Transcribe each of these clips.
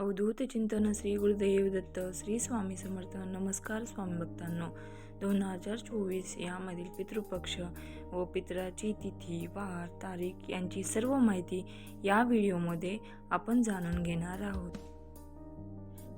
अवधूत चिंतन श्री गुरुदेव दत्त श्री स्वामी समर्थ. नमस्कार स्वामी भक्तांनो. दोन हजार चोवीस यामधील पितृपक्ष व पितराची तिथी वार तारीख यांची सर्व माहिती या व्हिडिओमध्ये आपण जाणून घेणार आहोत.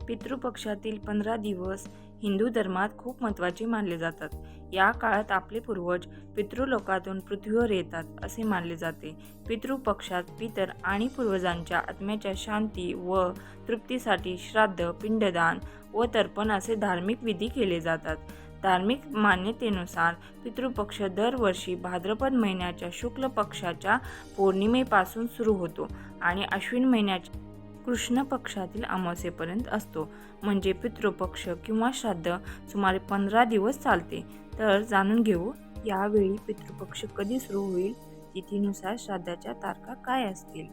पितृपक्षातील पंधरा दिवस हिंदू धर्मात खूप महत्त्वाचे मानले जातात. या काळात आपले पूर्वज पितृलोकातून पृथ्वीवर येतात असे मानले जाते. पितृपक्षात पितर आणि पूर्वजांच्या आत्म्याच्या शांती व तृप्तीसाठी श्राद्ध पिंडदान व तर्पण असे धार्मिक विधी केले जातात. धार्मिक मान्यतेनुसार पितृपक्ष दरवर्षी भाद्रपद महिन्याच्या शुक्ल पक्षाच्या पौर्णिमेपासून सुरू होतो आणि अश्विन महिन्याच्या कृष्ण पक्षातील अमावस्येपर्यंत असतो. म्हणजे पितृपक्ष किंवा श्राद्ध सुमारे पंधरा दिवस चालते. तर जाणून घेऊ यावेळी पितृपक्ष कधी सुरू होईल? तिथीनुसार श्राद्धाच्या तारखा काय असतील?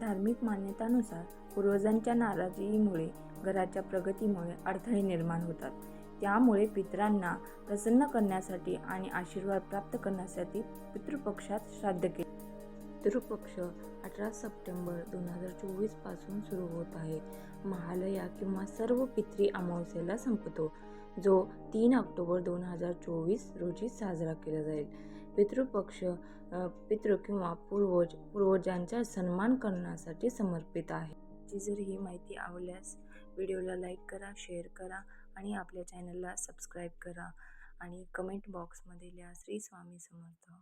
धार्मिक मान्यतानुसार पूर्वजांच्या नाराजीमुळे घराच्या प्रगतीमुळे अडथळे निर्माण होतात. त्यामुळे पितरांना प्रसन्न करण्यासाठी आणि आशीर्वाद प्राप्त करण्यासाठी पितृपक्षात श्राद्ध केले. पितृपक्ष अठरा सप्टेंबर दोन हजार चोवीसपासून सुरू होत आहे. महालया किंवा सर्व पितरी अमावस्येला संपतो जो तीन ऑक्टोबर दोन हजार चोवीस रोजी साजरा केला जाईल. पितृपक्ष पितृ किंवा पूर्वज पूर्वजांचा सन्मान करण्यासाठी समर्पित आहे. जी जर ही माहिती आवडल्यास व्हिडिओला लाईक करा शेअर करा आणि आपल्या चॅनलला सबस्क्राईब करा आणि कमेंट बॉक्समध्ये लिहा श्री स्वामी समर्थ.